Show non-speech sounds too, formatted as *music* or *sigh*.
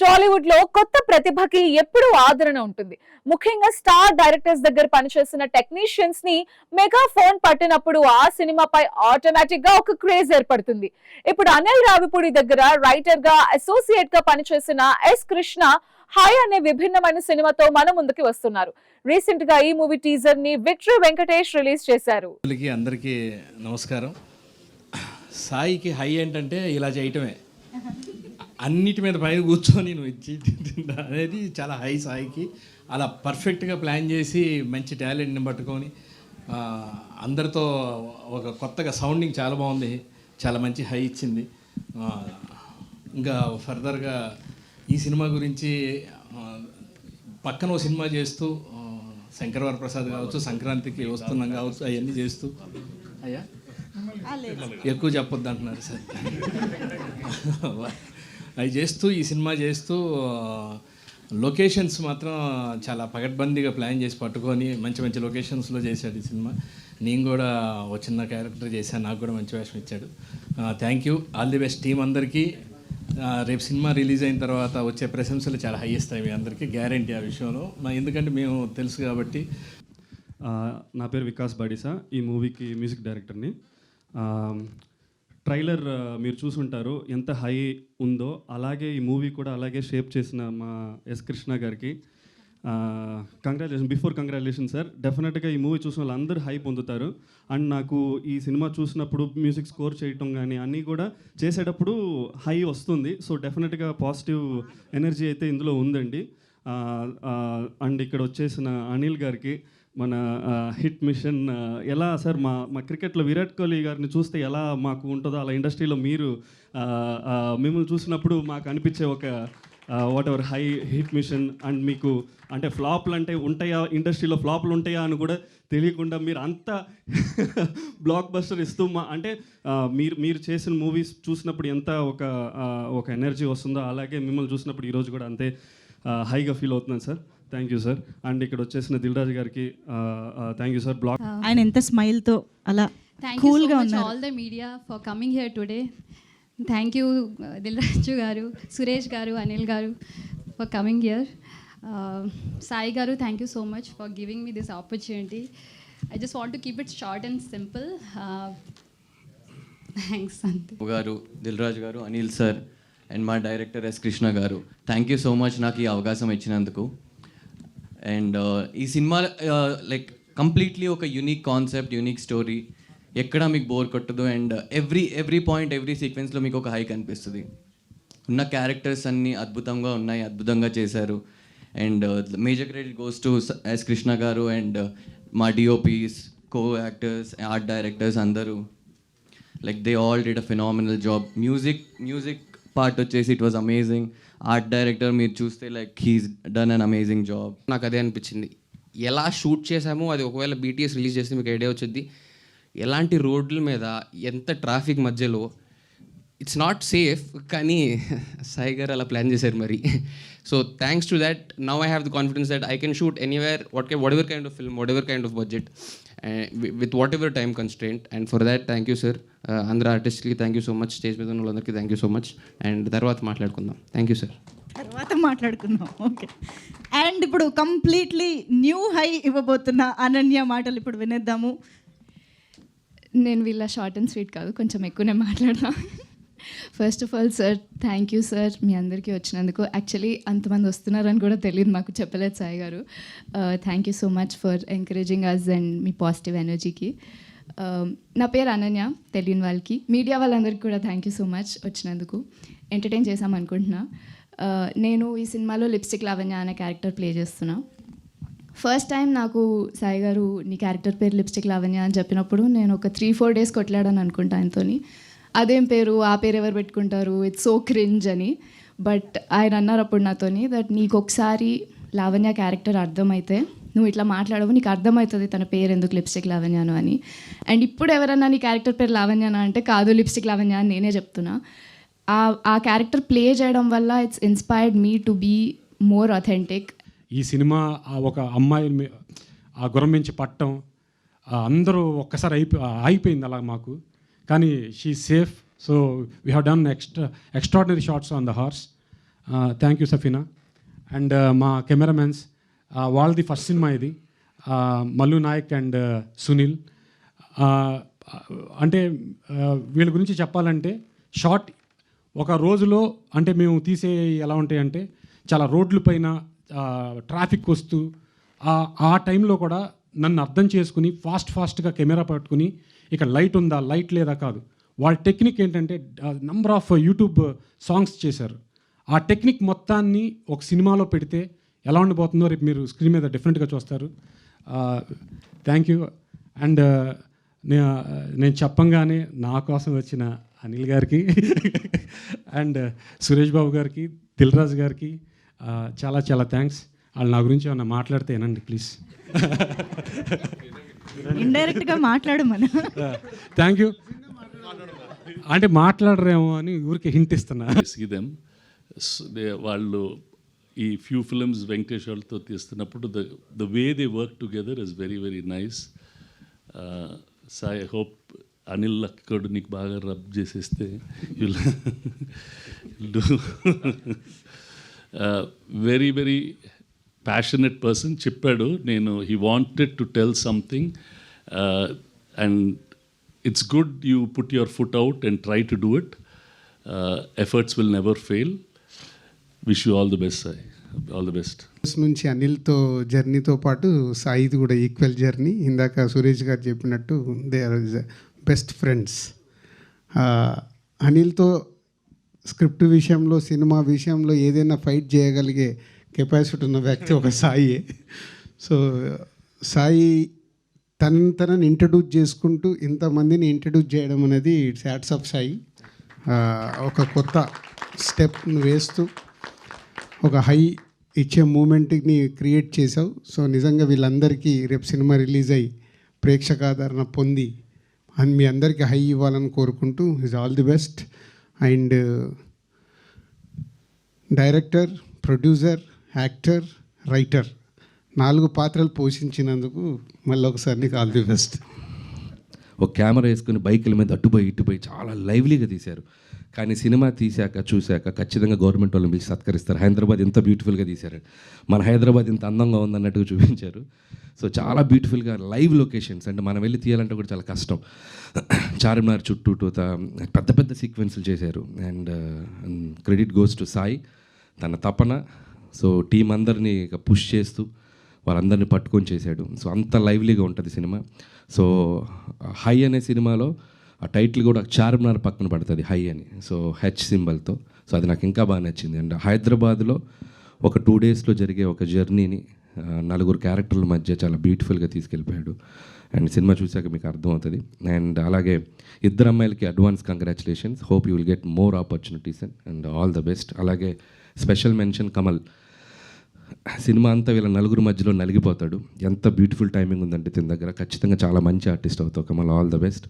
టాలీవుడ్లో కొత్త ప్రతిభకి ఎప్పుడూ ఆదరణ ఉంటుంది. ముఖ్యంగా స్టార్ డైరెక్టర్స్ దగ్గర పనిచేసిన టెక్నీషియన్స్ని మెగా ఫోన్ పట్టినప్పుడు ఆ సినిమాపై ఆటోమేటిక్గా ఒక క్రేజ్ ఏర్పడుతుంది. ఇప్పుడు అనిల్ రావిపూడి దగ్గర రైటర్గా అసోసియేట్గా పనిచేసిన ఎస్ కృష్ణ హాయ్ అనే విభిన్నమైన సినిమాతో మన ముందుకి వస్తున్నారు. రీసెంట్గా ఈ మూవీ టీజర్ని విక్టరీ వెంకటేష్ రిలీజ్ చేశారు. అందరికీ అందరికీ నమస్కారం. సాయికి హై ఏంటంటే ఇలా చేయటమే. అన్నిటి మీద పైన కూర్చొని నువ్వు ఇచ్చి తింటా అనేది చాలా హై సాయికి అలా పర్ఫెక్ట్గా ప్లాన్ చేసి మంచి టాలెంట్ని పట్టుకొని అందరితో ఒక కొత్తగా సౌండింగ్ చాలా బాగుంది. చాలా మంచి హై ఇచ్చింది. ఇంకా ఫర్దర్గా ఈ సినిమా గురించి పక్కన ఓ సినిమా చేస్తూ ఆ, శంకర్ వరప్రసాద్ కావచ్చు సంక్రాంతికి వస్తున్నాం కావచ్చు అవన్నీ చేస్తూ. అయ్యా? ఎక్కువ చెప్పొద్దు అంటున్నారు సార్. *laughs* అవి చేస్తూ ఈ సినిమా చేస్తూ లొకేషన్స్ మాత్రం చాలా పగడ్బందీగా ప్లాన్ చేసి పట్టుకొని మంచి మంచి లొకేషన్స్లో చేశాడు ఈ సినిమా. నేను కూడా ఒక చిన్న క్యారెక్టర్ చేశాను నాకు కూడా మంచి వేషం ఇచ్చాడు. Thank you all the best team అందరికీ. రేపు సినిమా రిలీజ్ అయిన తర్వాత వచ్చే ప్రశంసలు చాలా హై ఇస్తాయి మీ అందరికీ గ్యారంటీ ఆ విషయంలో. ఎందుకంటే మేము తెలుసు కాబట్టి. నా పేరు వికాస్ బాడిసా ఈ మూవీకి మ్యూజిక్ డైరెక్టర్ని. ట్రైలర్ మీరు చూసుంటారు. ఎంత హై ఉందో అలాగే ఈ మూవీ కూడా అలాగే షేప్ చేసిన మా ఎస్ కృష్ణ గారికి. కంగ్రాచులేషన్ బిఫోర్ కంగ్రాచులేషన్ సార్ డెఫినెట్గా ఈ మూవీ చూసిన వాళ్ళు అందరూ హై పొందుతారు. అండ్ నాకు ఈ సినిమా చూసినప్పుడు మ్యూజిక్ స్కోర్ చేయటం కానీ అన్నీ కూడా చేసేటప్పుడు హై వస్తుంది. సో డెఫినెట్గా పాజిటివ్ ఎనర్జీ అయితే ఇందులో ఉందండి. అండ్ ఇక్కడ వచ్చేసిన అనిల్ గారికి మన హిట్ మిషన్ ఎలా సార్ మా మా క్రికెట్లో విరాట్ కోహ్లీ గారిని చూస్తే ఎలా మాకు ఉంటుందో అలా ఇండస్ట్రీలో మీరు మిమ్మల్ని చూసినప్పుడు మాకు అనిపించే ఒక whatever high hit mission and మీకు అంటే ఫ్లాప్లు అంటే ఉంటాయా ఇండస్ట్రీలో ఫ్లాప్లు ఉంటాయా అని కూడా తెలియకుండా మీరు అంత *laughs* బ్లాక్ బస్టర్ ఇస్తూ మా అంటే మీరు మీరు చేసిన మూవీస్ చూసినప్పుడు ఎంత ఒక ఒక ఎనర్జీ వస్తుందో అలాగే మిమ్మల్ని చూసినప్పుడు ఈరోజు కూడా అంతే హైగా ఫీల్ అవుతున్నాను sir. Thank you sir and ఇక్కడ వచ్చేసిన దిల్రాజ్ గారికి థ్యాంక్ యూ సార్ బ్లాక్ ఆయన ఎంత స్మైల్తో అలా thank you all the media for coming here today thank you Dilraju garu Suresh garu Anil గారు for coming here Sai garu thank you so much for giving me this opportunity I just want to keep it short and simple thanks అంతే garu Dilraj garu Anil sir and మా director S Krishna garu thank you so much నాకు ఈ అవకాశం ఇచ్చినందుకు. And uh, ఈ cinema uh, like completely ఒక unique concept unique story ఎక్కడ మీకు బోర్ కొట్టదు and every every point every సీక్వెన్స్లో మీకు ఒక హై కనిపిస్తుంది. ఉన్న క్యారెక్టర్స్ అన్నీ అద్భుతంగా ఉన్నాయి అద్భుతంగా చేశారు. And major credit goes to S Krishna garu and uh, మా DOPs co actors art directors అందరూ. Like they all did a phenomenal job music music part వచ్చేసి it was amazing art director మీరు చూస్తే like he's done an amazing job నాకు అదే అనిపించింది. ఎలా shoot చేసామో అది ఒకవేళ బీటీఎస్ రిలీజ్ చేస్తే మీకు ఐడియా వచ్చింది. ఎలాంటి రోడ్ల మీద ఎంత ట్రాఫిక్ మధ్యలో ఇట్స్ నాట్ సేఫ్ కానీ సాయి గారు అలా ప్లాన్ చేశారు మరి. So thanks to that now I have the confidence that I can shoot anywhere what whatever kind of film whatever kind of budget with whatever time constraint and for that thank you sir అందరు ఆర్టిస్ట్కి thank you so much stage మీద ఉన్న వాళ్ళందరికీ thank you so much and తర్వాత మాట్లాడుకుందాం. Thank you sir తర్వాత మాట్లాడుకుందాం. Okay and ఇప్పుడు కంప్లీట్లీ న్యూ హై ఇవ్వబోతున్న అనన్య మాటలు ఇప్పుడు వినేద్దాము. నేను వీళ్ళ షార్ట్ అండ్ స్వీట్ కాదు కొంచెం ఎక్కువనే మాట్లాడదాం. First of all sir thank you sir మీ అందరికీ వచ్చినందుకు. యాక్చువల్లీ అంతమంది వస్తున్నారని కూడా తెలియదు మాకు చెప్పలేదు Sai garu. Thank you so much for encouraging us and me positive ఎనర్జీకి um, నా పేరు అనన్య తెలియని వాళ్ళకి. మీడియా వాళ్ళందరికీ కూడా థ్యాంక్ యూ సో మచ్ వచ్చినందుకు. ఎంటర్టైన్ చేసాం అనుకుంటున్నా. Uh, నేను ఈ సినిమాలో లిప్స్టిక్ లావణ్య అనే క్యారెక్టర్ ప్లే చేస్తున్నా. ఫస్ట్ టైం నాకు సాయి గారు నీ క్యారెక్టర్ పేరు లిప్స్టిక్ లావణ్య అని చెప్పినప్పుడు నేను ఒక త్రీ ఫోర్ డేస్ కొట్లాడాను అనుకుంటా ఆయనతోని. అదేం పేరు? ఆ పేరు ఎవరు పెట్టుకుంటారు? ఇట్స్ సో క్రింజ్ అని. బట్ ఆయన అన్నారు అప్పుడు నాతోని దట్ నీకు ఒకసారి లావణ్య క్యారెక్టర్ అర్థమైతే నువ్వు ఇట్లా మాట్లాడవు నీకు అర్థమవుతుంది తన పేరు ఎందుకు లిప్స్టిక్ లావణ్యాను అని. అండ్ ఇప్పుడు ఎవరన్నా నీ క్యారెక్టర్ పేరు లావణ్యానా అంటే కాదు లిప్స్టిక్ లావణ్య అని నేనే చెప్తున్నా. ఆ ఆ క్యారెక్టర్ ప్లే చేయడం వల్ల it's inspired me to be more authentic ఈ సినిమా ఆ ఒక అమ్మాయి ఆ గురం నుంచి పట్టడం అందరూ ఒక్కసారి అయిపో అయిపోయింది అలా మాకు. కానీ she safe. So we have done extra extraordinary shots on the horse. Thank you Safina. And మా కెమెరామెన్స్ వాళ్ళది ఫస్ట్ సినిమా ఇది. మల్లు నాయక్ అండ్ సునీల్. అంటే వీళ్ళ గురించి చెప్పాలంటే షార్ట్ ఒక రోజులో అంటే మేము తీసే ఎలా ఉంటాయంటే చాలా రోడ్ల పైన ట్రాఫిక్ వస్తూ ఆ- ఆ టైంలో కూడా నన్ను అర్థం చేసుకుని ఫాస్ట్ ఫాస్ట్గా కెమెరా పట్టుకుని ఇక లైట్ ఉందా? లైట్ లేదా కాదు. వాళ్ళ టెక్నిక్ ఏంటంటే నంబర్ ఆఫ్ యూట్యూబ్ సాంగ్స్ చేశారు. ఆ టెక్నిక్ మొత్తాన్ని ఒక సినిమాలో పెడితే ఎలా ఉండిపోతుందో రేపు మీరు స్క్రీన్ మీద డిఫరెంట్గా చూస్తారు. థ్యాంక్ యూ అండ్ నేను చెప్పంగానే నా కోసం వచ్చిన అనిల్ గారికి అండ్ సురేష్ బాబు గారికి దిల్రాజు గారికి చాలా చాలా థ్యాంక్స్ వాళ్ళు నా గురించి ఏమన్నా మాట్లాడితే ఏనండి ప్లీజ్ ఇండైరెక్ట్గా మాట్లాడమను థ్యాంక్ యూ అంటే మాట్లాడరేమో అని ఊరికి హింట్ ఇస్తున్నా. సీ దెమ్ వాళ్ళు ఈ ఫ్యూ ఫిల్మ్స్ వెంకటేష్ వాళ్ళతో తీస్తున్నప్పుడు the the way they work together is very very nice so I hope Anil అక్కడ నీకు బాగా రబ్ చేసేస్తే వెరీ వెరీ *laughs* *laughs* ప్యాషనెట్ పర్సన్ చెప్పాడు నేను he wanted to tell something and it's good you put your foot out and try to do it efforts will never fail wish you all the best Sai all the best నుంచి అనిల్తో జర్నీతో పాటు సాయిది కూడా equal journey. ఇందాక సురేష్ గారు చెప్పినట్టు they are best friends అనిల్తో script విషయంలో cinema విషయంలో ఏదైనా ఫైట్ చేయగలిగే కెపాసిటీ ఉన్న వ్యక్తి ఒక సాయి. సో సాయి తనని తనని ఇంట్రడ్యూస్ చేసుకుంటూ ఇంతమందిని ఇంట్రడ్యూస్ చేయడం అనేది ఇట్స్ యాడ్స్ ఆఫ్ సాయి. ఒక కొత్త స్టెప్ను వేస్తూ ఒక హై ఇచ్చే మూమెంట్ని క్రియేట్ చేసావు సో నిజంగా వీళ్ళందరికీ రేపు సినిమా రిలీజ్ అయ్యి ప్రేక్షకాదరణ పొంది అండ్ మీ అందరికీ హై ఇవ్వాలని కోరుకుంటూ is all the best. And director producer actor writer నాలుగు పాత్రలు పోషించినందుకు మళ్ళీ ఒకసారి నీకు ఆల్ ది బెస్ట్. ఒక కెమెరా వేసుకుని బైకుల మీద అటుపోయి ఇటుపోయి చాలా లైవ్లీగా తీశారు. కానీ సినిమా తీశాక చూశాక ఖచ్చితంగా గవర్నమెంట్ వాళ్ళని పిలిచి సత్కరిస్తారు. హైదరాబాద్ ఎంత బ్యూటిఫుల్గా తీశారు. మన హైదరాబాద్ ఇంత అందంగా ఉందన్నట్టుగా చూపించారు. సో చాలా బ్యూటిఫుల్గా లైవ్ లొకేషన్స్ అంటే మనం వెళ్ళి తీయాలంటే కూడా చాలా కష్టం. చార్మినార్ చుట్టూ టూత పెద్ద పెద్ద సీక్వెన్స్లు చేశారు. And credit goes to Sai తన తపన. సో టీం అందరినీ ఇక పుష్ చేస్తూ వాళ్ళందరినీ పట్టుకొని చేశాడు. సో అంత లైవ్లీగా ఉంటుంది సినిమా. సో హై అనే సినిమాలో ఆ టైటిల్ కూడా చార్మినార్ పక్కన పడుతుంది హై అని. So H సింబల్తో. సో అది నాకు ఇంకా బాగా నచ్చింది. అండ్ హైదరాబాద్లో ఒక టూ డేస్లో జరిగే ఒక జర్నీని నలుగురు క్యారెక్టర్ల మధ్య చాలా బ్యూటిఫుల్గా తీసుకెళ్ళిపోయాడు. అండ్ సినిమా చూశాక మీకు అర్థమవుతుంది. అండ్ అలాగే ఇద్దరు అమ్మాయిలకి advance congratulations. Hope you will get more opportunities and all the best. అలాగే స్పెషల్ మెన్షన్ కమల్. సినిమా అంతా వీళ్ళ నలుగురు మధ్యలో నలిగిపోతాడు. ఎంత బ్యూటిఫుల్ టైమింగ్ ఉందంటే తిన దగ్గర. ఖచ్చితంగా చాలా మంచి ఆర్టిస్ట్ అవుతావు కమల్. All the best.